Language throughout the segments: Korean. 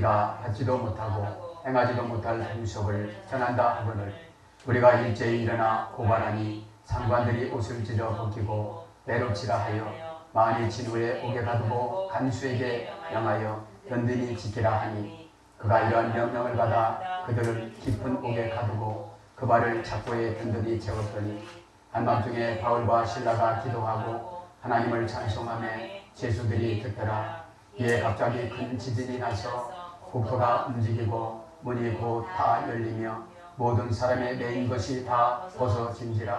우리가 하지도 못하고 행하지도 못할 풍속을 전한다 하거늘 우리가 일제히 일어나 고발하니 상관들이 옷을 찢어 벗기고 내롭치라 하여 만일 진후에 옥에 가두고 간수에게 명하여 든든히 지키라 하니 그가 이러한 명령을 받아 그들을 깊은 옥에 가두고 그 발을 착고에 든든히 채웠더니 한밤중에 바울과 신라가 기도하고 하나님을 찬송하며 제수들이 듣더라. 이에 갑자기 큰 지진이 나서 국토가 움직이고 문이 곧 다 열리며 모든 사람의 메인 것이 다 벗어진지라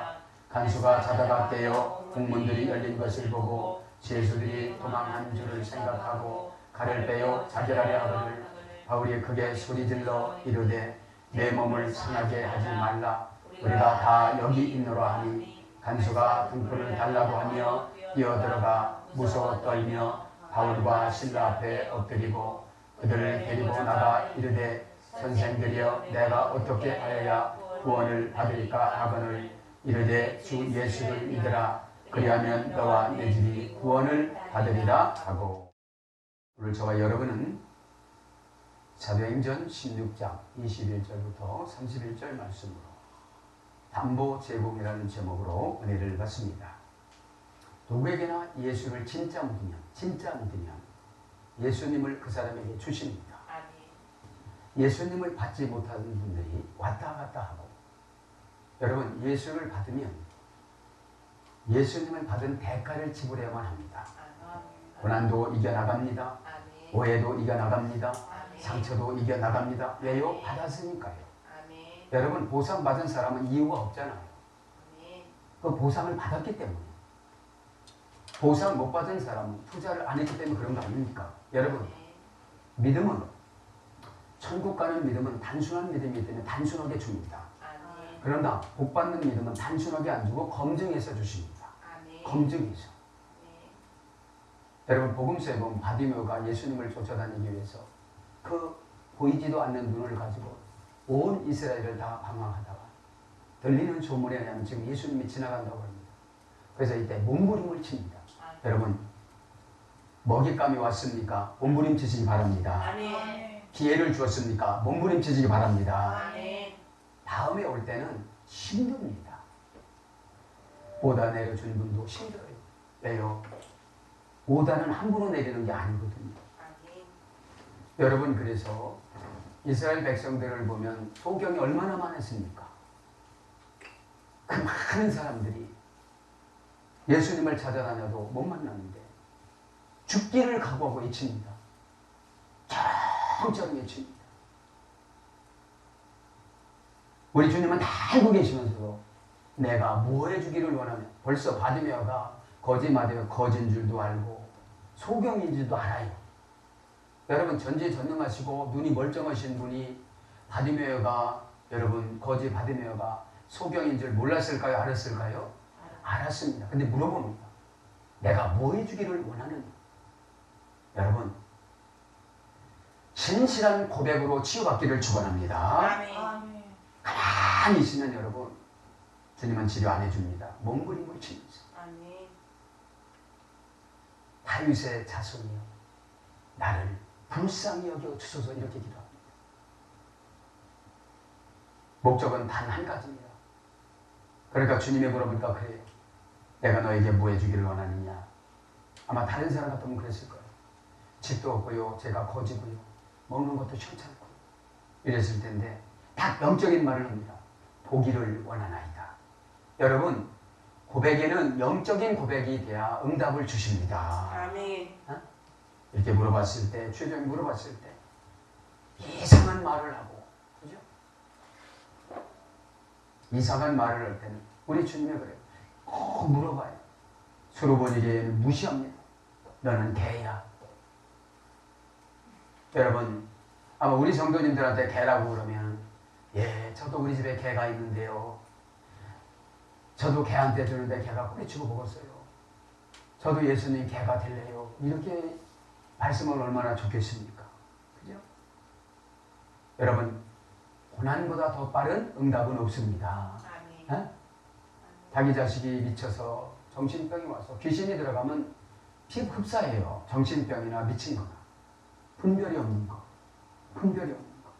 간수가 자다가 깨어 국문들이 열린 것을 보고 제수들이 도망한 줄을 생각하고 칼을 빼어 자결하려 하거늘 바울이 크게 소리질러 이르되 내 몸을 상하게 하지 말라. 우리가 다 여기 있노라 하니 간수가 등불을 달라고 하며 뛰어들어가 무서워 떨며 바울과 신라 앞에 엎드리고 그들을 데리고 나가 이르되 선생들이여 내가 어떻게 하여야 구원을 받을까 하거늘? 이르되 주 예수를 믿으라. 그리하면 너와 내 집이 구원을 받으리라 하고. 오늘 저와 여러분은 사도행전 16장 21절부터 31절 말씀으로 담보 제공이라는 제목으로 은혜를 받습니다. 누구에게나 예수를 진짜 믿으면 진짜 믿으면 예수님을 그 사람에게 주십니다. 예수님을 받지 못하는 분들이 왔다 갔다 하고 여러분 예수를 받으면 예수님을 받은 대가를 지불해야만 합니다. 고난도 이겨나갑니다. 오해도 이겨나갑니다. 상처도 이겨나갑니다. 왜요? 받았으니까요. 여러분 보상 받은 사람은 이유가 없잖아요. 그 보상을 받았기 때문에. 보상 못 받은 사람은 투자를 안 했기 때문에 그런 거 아닙니까? 여러분 믿음은 천국 가는 믿음은 단순한 믿음이기 때문에 단순하게 줍니다. 그러나 복 받는 믿음은 단순하게 안 주고 검증해서 주십니다. 검증해서. 여러분 복음서에 보면 바디메오가 예수님을 쫓아다니기 위해서 그 보이지도 않는 눈을 가지고 온 이스라엘을 다 방황하다가 들리는 소문에 의하면 지금 예수님이 지나간다고 합니다. 그래서 이때 몸부림을 칩니다. 여러분 먹잇감이 왔습니까? 몸부림 치시기 바랍니다. 기회를 주었습니까? 몸부림 치시기 바랍니다. 다음에 올 때는 힘듭니다. 오다 내려준 분도 힘들어요. 왜요? 오다는 함부로 내리는 게 아니거든요. 여러분 그래서 이스라엘 백성들을 보면 소경이 얼마나 많았습니까? 그 많은 사람들이 예수님을 찾아다녀도 못 만났는데 죽기를 각오하고 외칩니다. 정처럼 외칩니다. 우리 주님은 다 알고 계시면서도 내가 뭐 해주기를 원하면 벌써 바디메어가 거짓말이며 거진 줄도 알고 소경인 줄도 알아요. 여러분 전지전능하시고 눈이 멀쩡하신 분이 바디메어가 여러분 거짓 바디메어가 소경인 줄 몰랐을까요? 알았을까요? 알았습니다. 근데 물어봅니다. 내가 뭐 해주기를 원하느냐? 여러분 진실한 고백으로 치유받기를 축원합니다. 가만히 있으면 여러분 주님은 치료 안 해줍니다. 몸부림을 치면서 다윗의 자손이여 나를 불쌍히 여겨 주소서 이렇게 기도합니다. 목적은 단 한 가지입니다. 그러니까 주님의 물어보니까 그래요. 내가 너에게 뭐 해주기를 원하느냐. 아마 다른 사람 같으면 그랬을 거예요. 집도 없고요. 제가 거지고요. 먹는 것도 시원찮고 이랬을 텐데 딱 영적인 말을 합니다. 보기를 원하나이다. 여러분 고백에는 영적인 고백이 돼야 응답을 주십니다. 이렇게 물어봤을 때, 최종이 물어봤을 때, 이상한 말을 하고, 그죠? 이상한 말을 할 때는, 우리 주님이 그래요. 꼭 물어봐요. 수로보니게는 무시합니다. 너는 개야. 여러분, 아마 우리 성도님들한테 개라고 그러면, 예, 저도 우리 집에 개가 있는데요. 저도 개한테 주는데 개가 꼬리치고 먹었어요. 저도 예수님 개가 될래요. 이렇게 말씀은 얼마나 좋겠습니까? 그죠? 여러분, 고난보다 더 빠른 응답은 없습니다. 에? 자기 자식이 미쳐서 정신병이 와서 귀신이 들어가면 피부 흡사해요. 정신병이나 미친 거나. 분별이 없는 거. 분별이 없는 거.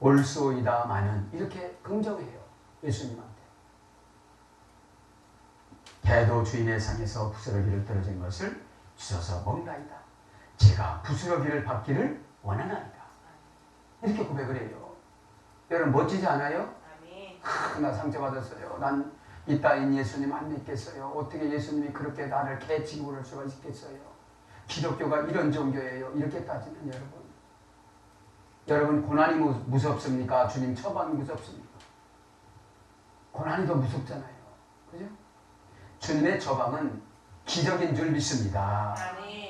올소이다 마는 이렇게 긍정해요. 예수님한테. 개도 주인의 상에서 부스러기를 떨어진 것을 주셔서 먹나이다. 제가 부스러기를 받기를 원하나이다. 이렇게 고백을 해요. 여러분 멋지지 않아요? 아, 나 상처받았어요. 난 이 따윈 예수님 안 믿겠어요. 어떻게 예수님이 그렇게 나를 개 취급을 수가 있겠어요. 기독교가 이런 종교예요. 이렇게 따지면 여러분. 여러분 고난이 무, 무섭습니까? 주님 처방이 무섭습니까? 고난이 더 무섭잖아요. 그죠? 주님의 처방은 기적인 줄 믿습니다.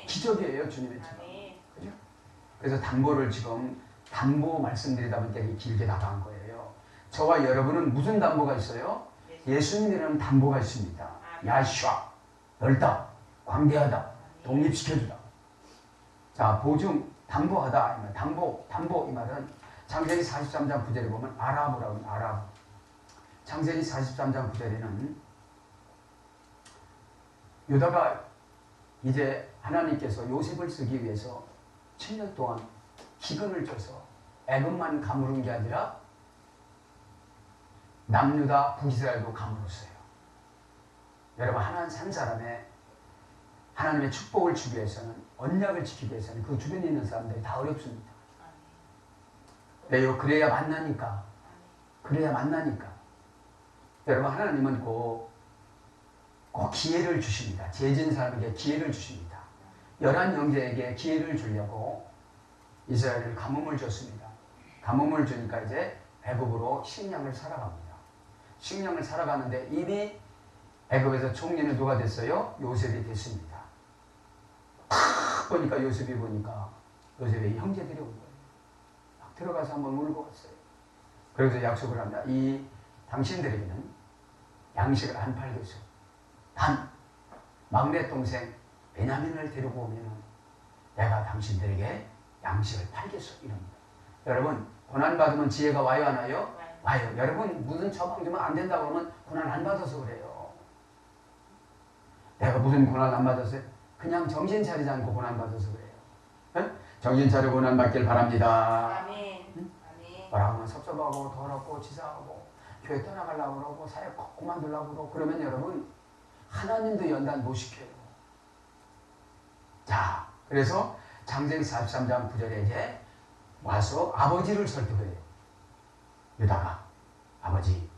기적이에요, 주님의 처방. 아멘. 그래서 담보를 지금 담보 말씀드리다 보니까 길게 나간 거예요. 저와 여러분은 무슨 담보가 있어요? 예수님이라는 담보가 있습니다. 야슈아, 넓다, 광대하다, 독립시켜주다. 자, 보증, 담보하다. 담보, 담보 이 말은 창세기 43장 9절에 보면 합니다. 아라브. 창세기 43장 9절에는 유다가 이제 하나님께서 요셉을 쓰기 위해서 7년 동안 기근을 줘서 애굽만 가무른 게 아니라 남유다 북이스라엘도 가물었어요. 여러분 하나님 산 사람의 하나님의 축복을 주기 위해서는 언약을 지키기 위해서는 그 주변에 있는 사람들이 다 어렵습니다. 왜요? 그래야 만나니까. 그래야 만나니까. 여러분 하나님은 꼭, 꼭 기회를 주십니다. 죄진 사람에게 기회를 주십니다. 열한 형제에게 기회를 주려고 이스라엘을 가뭄을 줬습니다. 가뭄을 주니까 이제 애굽으로 식량을 살아갑니다. 식량을 살아가는데 이미 애굽에서 총리는 누가 됐어요? 요셉이 됐습니다. 탁 보니까 요셉이 보니까 요셉의 형제들이 온 거예요. 막 들어가서 한번 울고 왔어요. 그래서 약속을 합니다. 이 당신들에게는 양식을 안 팔겠어. 단 막내 동생 베냐민을 데리고 오면 내가 당신들에게 양식을 팔겠어. 이럽니다. 여러분 고난 받으면 지혜가 와요 안 와요? 와요. 여러분 무슨 처방 주면 안 된다고 하면 고난 안 받아서 그래요. 내가 무슨 고난 안 받았어요? 그냥 정신 차리지 않고 고난 받아서 그래요. 에? 정신 차리고 고난 받길 바랍니다. 아멘. 아멘. 뭐라 하면 섭섭하고 더럽고 치사하고 교회 떠나가려고 그러고 사회 꼭 그만두려고 그러고 그러면 여러분 하나님도 연단 못 시켜요. 자, 그래서 장세기 43장 9절에 이제 와서 아버지를 설득해요. 유다가 아버지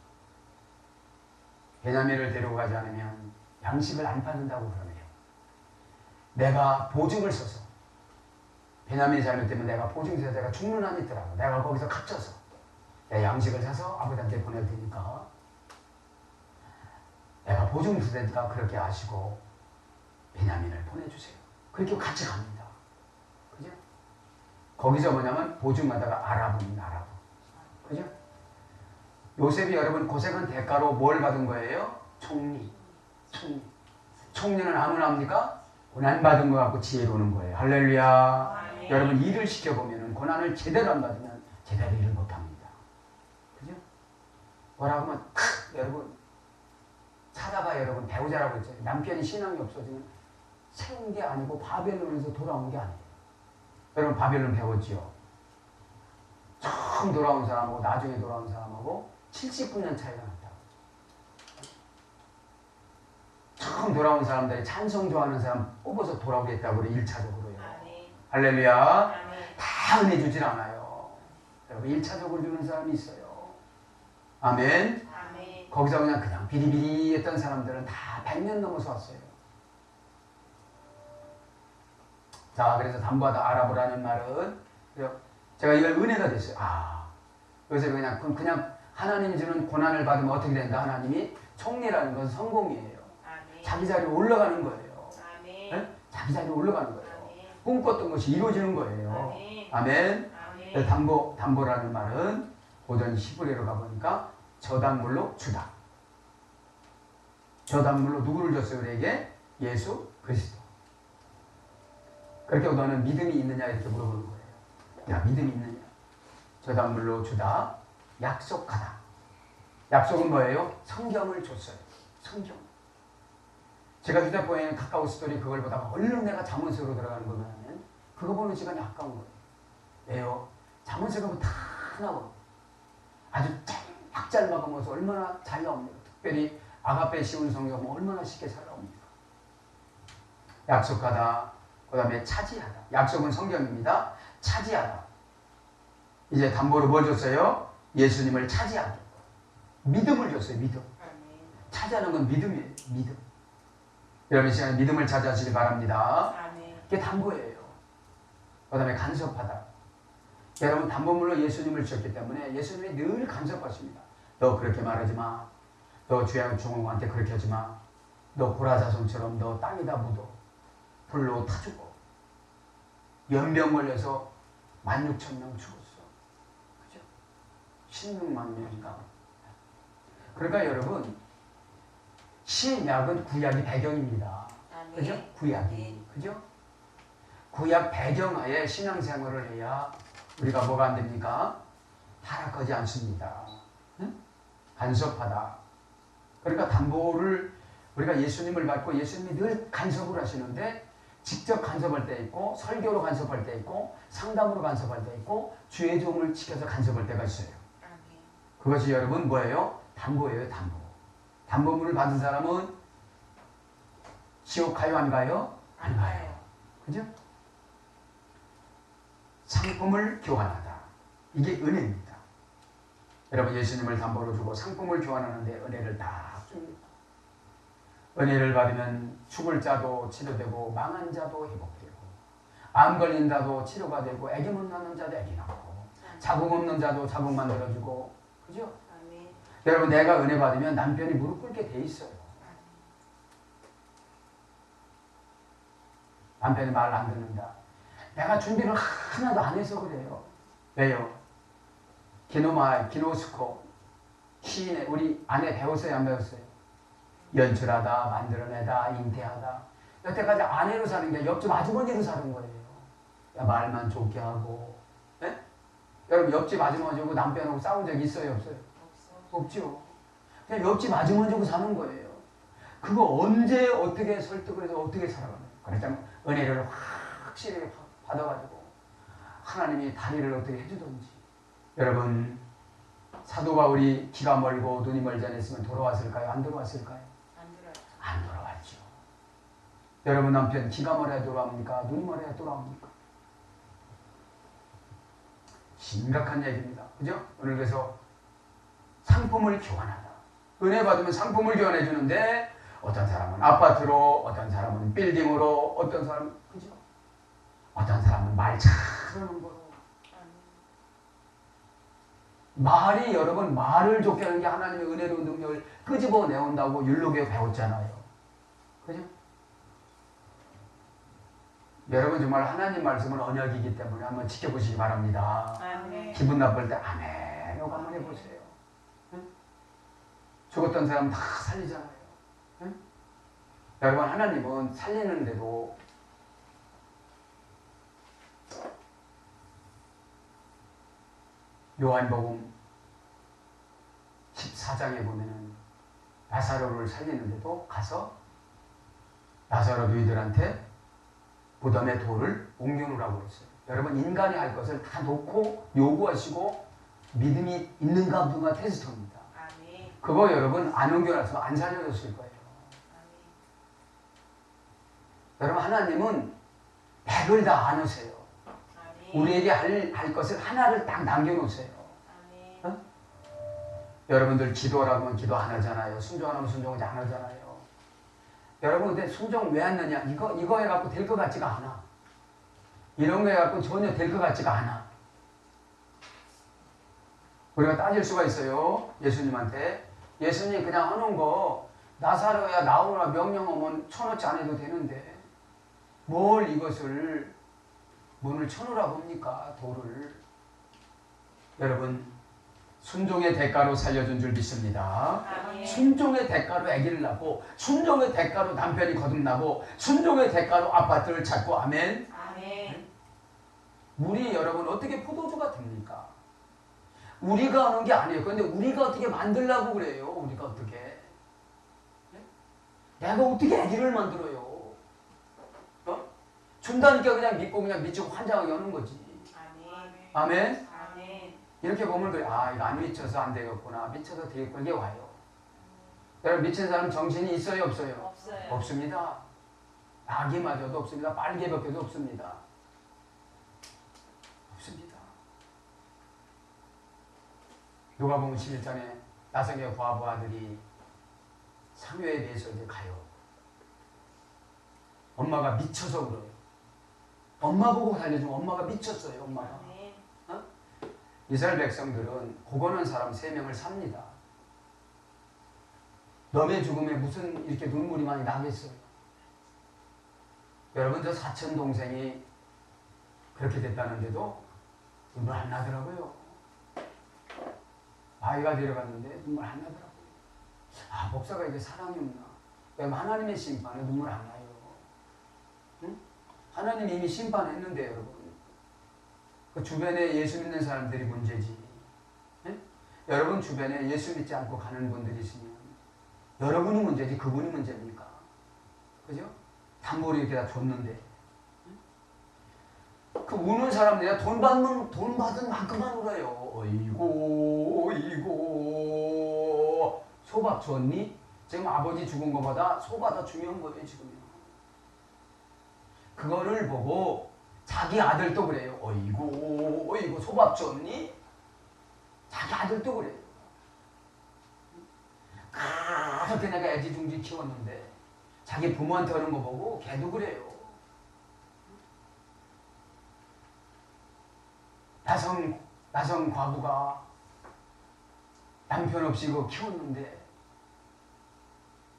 베냐민을 데리고 가지 않으면 양식을 안 받는다고 그러네요. 내가 보증을 써서 베냐민이 잘못되면 내가 보증서에 내가 죽는 한이 있더라고. 내가 거기서 갇혀서 내가 양식을 사서 아버지한테 보낼 테니까 내가 보증서 되니까 그렇게 아시고 베냐민을 보내주세요. 그렇게 같이 갑니다. 그죠? 거기서 뭐냐면 보증하다가 아랍은 아랍. 그죠? 요셉이 여러분 고생한 대가로 뭘 받은 거예요? 총리. 총리. 총리는 아무나 합니까? 고난 받은 거 갖고 지혜로는 거예요. 할렐루야. 아멘. 여러분 일을 시켜보면 고난을 제대로 안 받으면 제대로 일을 못합니다. 그죠? 뭐라 하면 탁 여러분 찾아가 여러분 배우자라고 했잖아요. 남편이 신앙이 없어지면 세운 게 아니고 바벨론에서 돌아온 게 아니에요. 여러분 바벨론 배웠지요? 처음 돌아온 사람하고 나중에 돌아온 사람하고 79년 차이가 났다. 처음 돌아온 사람들이 찬송 좋아하는 사람 뽑아서 돌아오겠다고 그래 1차적으로요. 아멘. 할렐루야. 다 은혜 주질 않아요. 여러분 1차적으로 주는 사람이 있어요. 아멘. 아멘. 거기서 그냥 그냥 비리비리 했던 사람들은 다 100년 넘어서 왔어요. 자, 그래서 담보하다 알아보라는 말은. 제가 이걸 은혜가 됐어요. 아, 그래서 그냥 그냥 하나님이 주는 고난을 받으면 어떻게 된다? 하나님이 총리라는 건 성공이에요. 자기 자리로 올라가는 거예요. 네? 자기 자리로 올라가는 거예요. 꿈꿨던 것이 이루어지는 거예요. 아멘. 아멘. 담보, 담보라는 말은 고전 히브리어로 가보니까 저당물로 주다. 저당물로 누구를 줬어요? 우리에게? 예수 그리스도. 그렇게 너는 믿음이 있느냐 이렇게 물어보는 거예요. 야 믿음이 있느냐? 저당물로 주다. 약속하다. 약속은 뭐예요? 성경을 줬어요. 성경. 제가 휴대폰에 카카오 스토리 그걸 보다가 얼른 내가 잠원서로 들어가는 거면 그거 보는 시간이 아까운 거예요. 왜요? 가면 다 나와. 아주 쫙 짧아가면서 얼마나 잘 나옵니까? 특별히 아가페 쉬운 성경 얼마나 쉽게 잘 나옵니까? 약속하다, 그 다음에 차지하다. 약속은 성경입니다. 차지하다. 이제 담보로 뭘 줬어요? 예수님을 차지하기. 믿음을 줬어요, 믿음. 아멘. 차지하는 건 믿음이에요, 믿음. 여러분 이 시간에 믿음을 차지하시기 바랍니다. 이게 담보예요. 그 다음에 간섭하다. 여러분 담보물로 예수님을 주셨기 때문에 예수님이 늘 간섭하십니다. 너 그렇게 말하지 마. 너 주양 중공한테 그렇게 하지 마. 너 고라자손처럼 너 땅에다 묻어. 불로 타 죽어. 연병 걸려서 16,000명 죽었어. 그죠? 16만 명인가. 그러니까 여러분 신약은 구약이 배경입니다. 아멘. 그죠? 구약이. 네. 그죠? 구약 배경하에 신앙생활을 해야 우리가 뭐가 안 됩니까? 타락하지 않습니다. 응? 간섭하다. 그러니까 담보를 우리가 예수님을 받고 예수님이 늘 간섭을 하시는데 직접 간섭할 때 있고 설교로 간섭할 때 있고 상담으로 간섭할 때 있고 주의 종을 지켜서 간섭할 때가 있어요. 아멘. 그것이 여러분 뭐예요? 담보예요, 담보. 담보물을 받은 사람은 지옥 가요, 안 가요? 안 가요. 그죠? 상품을 교환하다. 이게 은혜입니다. 여러분 예수님을 담보로 주고 상품을 교환하는데 은혜를 다 줍니다. 은혜를 받으면 죽을 자도 치료되고 망한 자도 회복되고 암 걸린 자도 치료가 되고 애기 못 낳는 자도 애기 낳고 자궁 없는 자도 자궁 만들어주고 그죠? 여러분 내가 은혜 받으면 남편이 무릎 꿇게 돼 있어요. 남편이 말안 듣는다. 내가 준비를 하나도 안 해서 그래요. 왜요? 기노마, 기노스코 시인의 우리 아내 배웠어요, 안 배웠어요? 연출하다, 만들어내다, 잉태하다. 여태까지 아내로 사는 게 옆집 아주머니로 사는 거예요. 야, 말만 좋게 하고. 예? 여러분 옆집 아주머니하고 남편하고 싸운 적 있어요, 없어요? 없죠. 그냥 옆집 아주머니 하고 사는 거예요. 그거 언제 어떻게 설득을 해서 어떻게 살아가는 거예요. 그렇다면 은혜를 확실히 받아가지고 하나님이 다리를 어떻게 해주든지. 여러분 사도 바울이 기가 멀고 눈이 멀지 않았으면 돌아왔을까요? 안 돌아왔을까요? 안 들어요. 안 돌아왔죠. 여러분 남편 기가 멀어야 돌아옵니까? 눈이 멀어야 돌아옵니까? 심각한 얘기입니다. 그죠? 오늘 그래서 상품을 교환하다. 은혜 받으면 상품을 교환해 주는데 어떤 사람은 아파트로, 어떤 사람은 빌딩으로, 어떤 사람은 그죠? 어떤 사람은 말 잘하는 거로. 말이 여러분 말을 좋게 하는 게 하나님의 은혜로운 능력을 끄집어 내온다고 율록에 배웠잖아요. 그죠? 여러분 정말 하나님 말씀은 언약이기 때문에 한번 지켜보시기 바랍니다. 아멘. 기분 나쁠 때 아멘 이거 한번 해보세요. 응? 죽었던 사람 다 살리잖아요. 응? 여러분 하나님은 살리는데도 요한복음 14장에 보면은 나사로를 살리는데도 가서 나사로 누이들한테 무덤에 돌을 옮겨놓으라고 했어요. 여러분 인간이 할 것을 다 놓고 요구하시고 믿음이 있는가 없는가 테스트합니다. 그거 여러분 안 옮겨놨으면 안 살려줬을 거예요. 여러분 하나님은 백을 다 안으세요. 우리에게 할, 할 것을 하나를 딱 남겨놓으세요. 아멘. 여러분들 기도라고 하면 기도 안 하잖아요. 순종 안 하면 순종을 안 하잖아요. 여러분 근데 순종 왜 안 하냐? 이거 이거 해갖고 될 것 같지가 않아. 이런 거 해갖고 전혀 될 것 같지가 않아. 우리가 따질 수가 있어요. 예수님한테 예수님 그냥 하는 거 나사로야 나오라 명령하면 쳐놓지 않아도 되는데 뭘 이것을 문을 쳐놓으라고 합니까? 돌을 여러분 순종의 대가로 살려준 줄 믿습니다. 아멘. 순종의 대가로 아기를 낳고 순종의 대가로 남편이 거듭나고 순종의 대가로 아파트를 찾고 아멘. 아멘. 물이 여러분 어떻게 포도주가 됩니까? 우리가 하는 게 아니에요. 그런데 우리가 어떻게 만들라고 그래요? 우리가 어떻게? 네? 내가 어떻게 아기를 만들어요? 어? 준다니까 그냥 믿고 그냥 미치고 환장하게 하는 거지. 아멘. 아멘. 아멘. 이렇게 보면 그래. 아, 이거 안 미쳐서 안 되겠구나. 미쳐서 되겠구나. 이게 와요. 여러분, 미친 사람 정신이 있어요, 없어요? 없어요. 없습니다. 낙이마저도 없습니다. 빨개벗겨도. 없습니다. 누가 보면 11장에 나성의 과부 아들이 사묘에 대해서 이제 가요. 엄마가 미쳐서 그래요. 엄마 보고 살려주면 엄마가 미쳤어요, 엄마가. 아멘. 이스라엘 백성들은 고건한 사람 세 명을 삽니다. 너의 죽음에 무슨 이렇게 눈물이 많이 나겠어요? 여러분 저 사촌 동생이 그렇게 됐다는데도 눈물 안 나더라고요. 아이가 데려갔는데 눈물 안 나더라고요. 아 목사가 이게 사랑이 없나? 왜 하나님의 심판에 눈물 안 나요? 응? 하나님 이미 심판했는데 여러분. 그 주변에 예수 믿는 사람들이 문제지. 예? 여러분 주변에 예수 믿지 않고 가는 분들이 있으면 여러분이 문제지 그분이 문제입니까? 그죠? 담보를 이렇게 다 줬는데 예? 그 우는 사람 내가 돈 받는 돈 받은 만큼만 울어요. 어이고 어이고 소밥 줬니? 지금 아버지 죽은 것보다 소가 더 중요한 거예요 지금요. 그거를 보고 자기 아들도 그래요. 어이구, 어이구, 소밥 줬니? 자기 아들도 그래요. 그렇게 내가 애지중지 키웠는데 자기 부모한테 하는 거 보고 걔도 그래요. 나성, 나성 과부가 남편 없이 그 키웠는데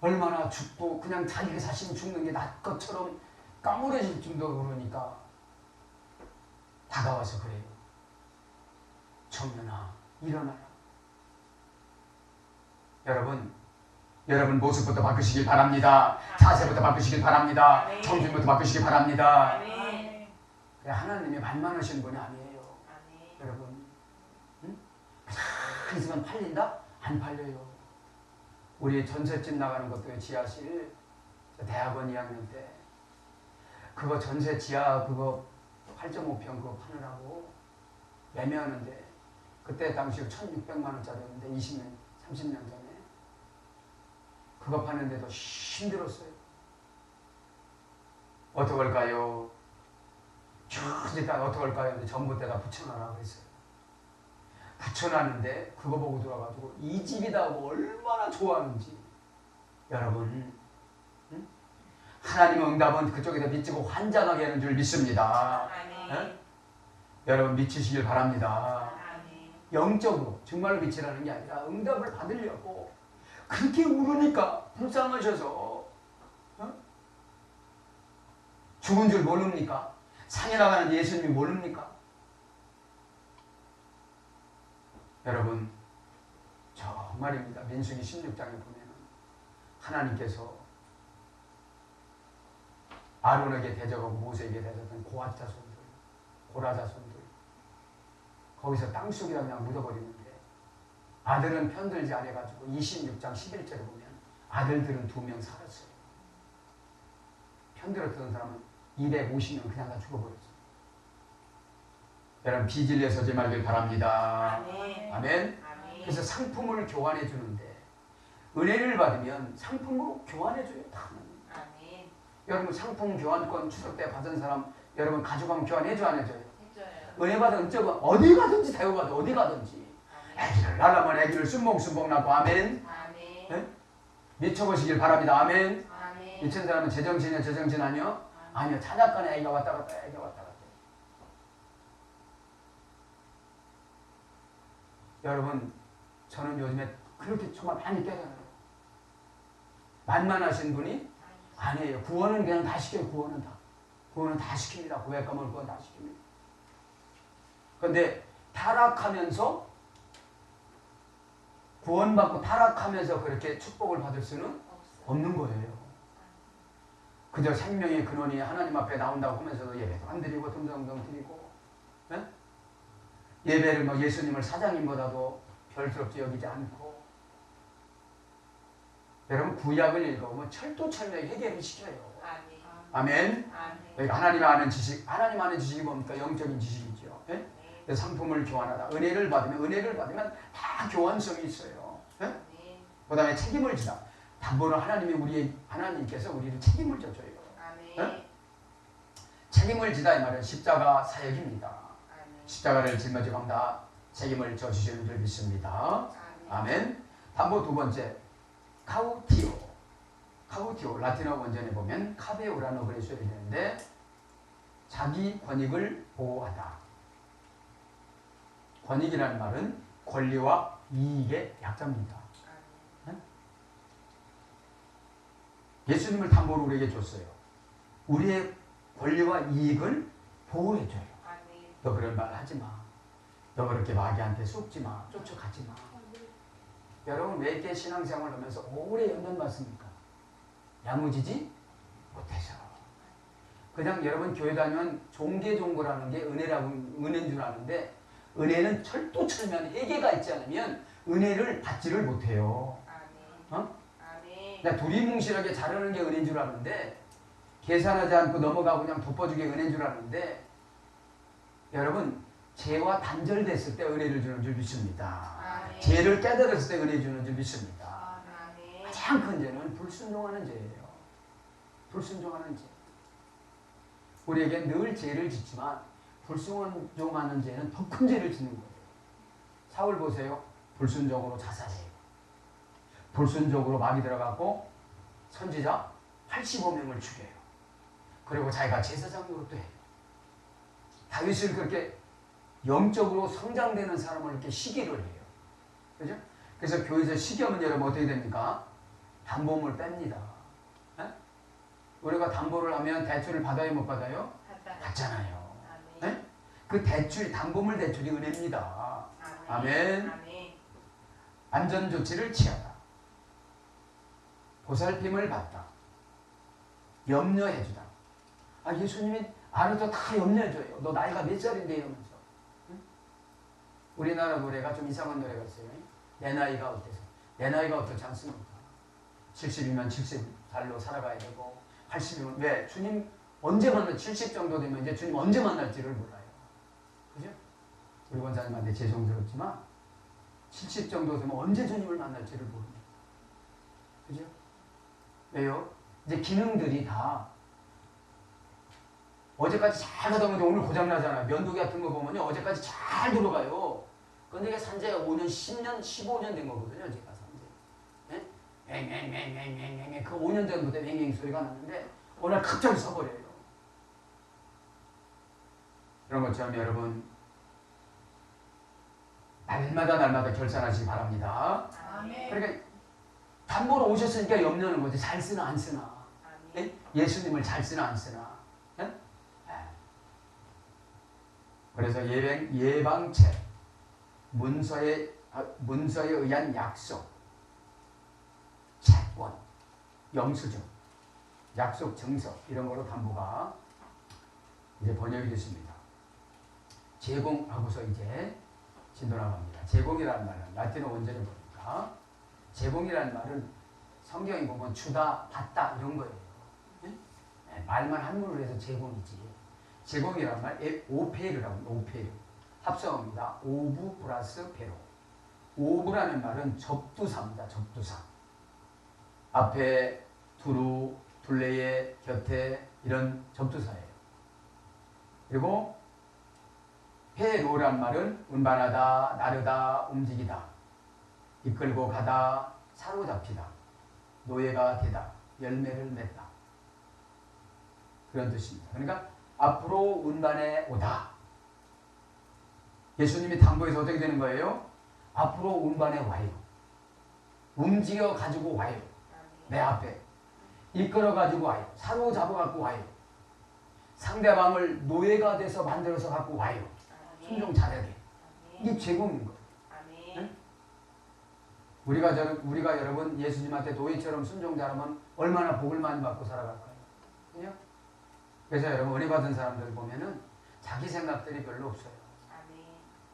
얼마나 죽고 그냥 자기 자신 죽는 게 낫 것처럼 까무러질 정도로 그러니까 다가와서 그래요. 청년아, 일어나라. 여러분, 여러분 모습부터 바꾸시길 바랍니다. 자세부터 바꾸시길 바랍니다. 네. 정신부터 바꾸시길 바랍니다. 그래, 하나님이 만만하신 분이 아니에요. 여러분, 응? 그 있으면 팔린다? 안 팔려요. 우리 전셋집 나가는 것도 지하실 저 대학원 2학년 때 그거 전세 지하 그거 8.5평 그거 파느라고 매매하는데 그때 당시 1,600만 원짜리였는데 20년, 30년 전에 그거 파는데도 힘들었어요. 어떡할까요? 쭉 일단 어떡할까요? 근데 전부 때다 붙여놔라 그랬어요. 붙여놨는데 그거 보고 들어가지고 이 집이다 하고 얼마나 좋아하는지 여러분 응? 하나님의 응답은 그쪽에서 미치고 환장하게 하는 줄 믿습니다. 아멘. 여러분 미치시길 바랍니다. 영적으로 정말로 미치라는 게 아니라 응답을 받으려고 그렇게 울으니까 불쌍하셔서 어? 죽은 줄 모릅니까? 상해 나가는 예수님이 모릅니까? 여러분 정말입니다. 민수기 16장에 보면 하나님께서 아론에게 대적하고 모세에게 대적한 고아 자손들, 고라 자손들 거기서 땅속에 그냥 묻어버리는데 아들은 편들지 않아가지고 26장 11절에 보면 아들들은 두 명 살았어요. 편들었던 사람은 250명 그냥 다 죽어버렸어요. 여러분 비질려 서지 말길 바랍니다. 아멘. 아멘. 아멘. 그래서 상품을 교환해 주는데 은혜를 받으면 상품으로 교환해 줘요. 다. 아멘. 여러분 상품 교환권 추석 때 받은 사람 여러분 가져가면 교환해 줘 안 해줘요? 해줘요. 은혜 받은 적은 어디 가든지 대우받아 어디 가든지 아멘. 애기를 낳으면 애기를 순봉순봉 낳고 아멘 아멘. 네? 미쳐보시길 바랍니다 아멘 아멘. 미친 사람은 제정신이야 제정신 아니요? 아니요 찬약간에 애기가 왔다 갔다 애기가 왔다 갔다. 여러분 저는 요즘에 그렇게 정말 많이 깨달아요. 만만하신 분이 아니에요. 구원은 그냥 다 시켜요 구원은 다. 구원은 다 시킵니다. 고백 감을 구원 다 시킵니다. 그런데 타락하면서 구원받고 타락하면서 그렇게 축복을 받을 수는. 없는 거예요. 그저 생명의 근원이 하나님 앞에 나온다고 하면서도 예배도 안 드리고 듬성듬 드리고 예? 예배를 뭐 예수님을 사장님보다도 별스럽게 여기지 않고 여러분 구약을 읽어보면 철도철저히 해결을 시켜요. 아멘. 아멘. 하나님 아는 지식, 하나님 아는 지식이 뭡니까? 영적인 지식이죠. 예? 네. 상품을 교환하다. 은혜를 받으면 은혜를 받으면 다 교환성이 있어요. 예? 아멘. 그다음에 책임을 지다. 담보는 하나님이 우리 하나님께서 우리를 책임을 져줘요. 아멘. 책임을 지다 이 말은 십자가 사역입니다. 아멘. 십자가를 짊어지고 다 책임을 져주시는 줄 믿습니다. 아멘. 담보 두 번째 카우티오. 카우티오 라틴어 원전에 보면 카베오라는 어근이 써야 되는데 자기 권익을 보호하다. 권익이라는 말은 권리와 이익의 약자입니다. 예수님을 담보로 우리에게 줬어요. 우리의 권리와 이익을 보호해줘요. 너 그런 말 하지 마. 너 그렇게 마귀한테 속지 마. 쫓아가지 마. 여러분 왜 이렇게 신앙생활 하면서 오래 연단 받습니까? 야무지지 못해서. 그냥 여러분 교회 다니면 종계종고라는 게 은혜라고 은혜인 줄 아는데 은혜는 철도철면 회개가 있지 않으면 은혜를 받지를 못해요. 어? 그냥 두리뭉실하게 자르는 게 은혜인 줄 아는데 계산하지 않고 넘어가고 그냥 덮어주기 은혜인 줄 아는데 여러분 죄와 단절됐을 때 은혜를 주는 줄 믿습니다. 아멘. 죄를 깨달았을 때 은혜 주는 줄 믿습니다. 아멘. 가장 큰 죄는 불순종하는 죄예요. 불순종하는 죄. 우리에게 늘 죄를 짓지만 불순종하는 죄는 더 큰 죄를 짓는 거예요. 사울 보세요. 불순종으로 자살해요. 불순종으로 마귀 들어가고 선지자 85명을 죽여요. 그리고 자기가 제사장 노릇도 해요. 다윗을 그렇게 영적으로 성장되는 사람을 이렇게 시기를 해요. 그죠? 그래서 교회에서 시기하면 여러분 어떻게 됩니까? 담보물 뺍니다. 에? 우리가 담보를 하면 대출을 받아요, 못 받아요? 받잖아요. 에? 그 대출, 담보물 대출이 은혜입니다. 아멘. 아멘. 안전 조치를 취하다. 보살핌을 받다. 염려해주다. 아, 예수님이 알아서 다 염려해줘요. 너 나이가 몇 살인데 이러면서. 응? 우리나라 노래가 좀 이상한 노래가 있어요. 내 나이가 어때서? 내 나이가 어떻지 않습니까? 70이면 70살로 살아가야 되고, 80이면, 왜? 주님 언제 만날, 70 정도 되면 이제 주님 언제 만날지를 몰라요. 그죠? 우리 원장님한테 죄송스럽지만, 70 정도 되면 언제 주님을 만날지를 모릅니다. 그죠? 왜요? 이제 기능들이 다 어제까지 잘 가다 보니 오늘 고장나잖아요. 면도기 같은 거 보면요. 어제까지 잘 들어가요. 근데 이게 산지 5년, 10년, 15년 된 거거든요. 제가 산지. 네? 앵앵앵앵앵앵 그 5년 전부터 앵앵 소리가 났는데 오늘 갑자기 서버려요. 이런 것처럼 여러분 날마다 날마다 결산하시기 바랍니다. 아멘. 그러니까 담보로 오셨으니까 염려하는 거지. 잘 쓰나 안 쓰나. 아멘. 예? 예수님을 잘 쓰나 안 쓰나. 예? 예. 그래서 예방, 예방책, 문서에, 아, 문서에 의한 약속, 채권, 영수증, 약속 증서 이런 거로 담보가 이제 번역이 됐습니다. 제공하고서 이제 진도 나갑니다. 제공이라는 말은 라틴어 원전에 보니까 제공이라는 말은 성경에 보면 주다, 받다 이런 거예요. 예? 예, 말만 한문으로 해서 제공이지. 제공이란 말, 에- 오페르라고. 오페르. 합성어입니다. 오부 플러스 페로. 오부라는 말은 접두사입니다. 접두사. 앞에 두루, 둘레의 곁에 이런 접두사예요. 그리고 페로란 말은 운반하다, 나르다, 움직이다. 이끌고 가다, 사로잡히다. 노예가 되다, 열매를 맺다. 그런 뜻입니다. 그러니까 앞으로 운반해 오다. 예수님이 담보에서 어떻게 되는 거예요? 앞으로 운반해 와요. 움직여 가지고 와요. 내 앞에. 이끌어 가지고 와요. 사로잡아 갖고 와요. 상대방을 노예가 돼서 만들어서 갖고 와요. 순종 잘하게. 이게 제공인 거예요. 우리가 저, 우리가 여러분 예수님한테 노예처럼 순종 잘하면 얼마나 복을 많이 받고 살아갈까요? 그죠? 그래서 여러분 은혜 받은 사람들 보면은 자기 생각들이 별로 없어요.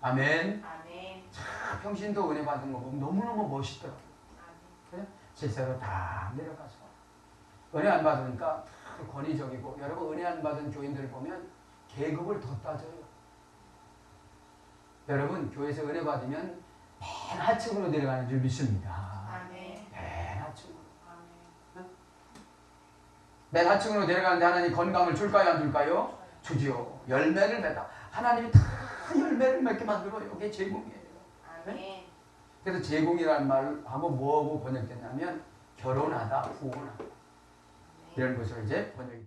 아멘. 아멘. 아멘. 아, 평신도 은혜 받은 거 보면 너무너무 멋있더라고요. 아멘. 실제로 다 내려가서 은혜 안 받으니까 다 권위적이고 여러분 은혜 안 받은 교인들을 보면 계급을 더 따져요. 여러분 교회에서 은혜 받으면 맨 하층으로 내려가는 줄 믿습니다. 아멘. 맨 하층으로. 아멘. 맨 하층으로 내려가는데 하나님 건강을 줄까요 안 줄까요? 주지요. 열매를 맺다. 하나님이 다 열매를 맺게 만들어요. 이게 제공이에요. 아멘. 그래서 제공이라는 말하고 뭐하고 번역됐냐면 결혼하다, 후원하다 아멘. 이런 것으로 이제 번역이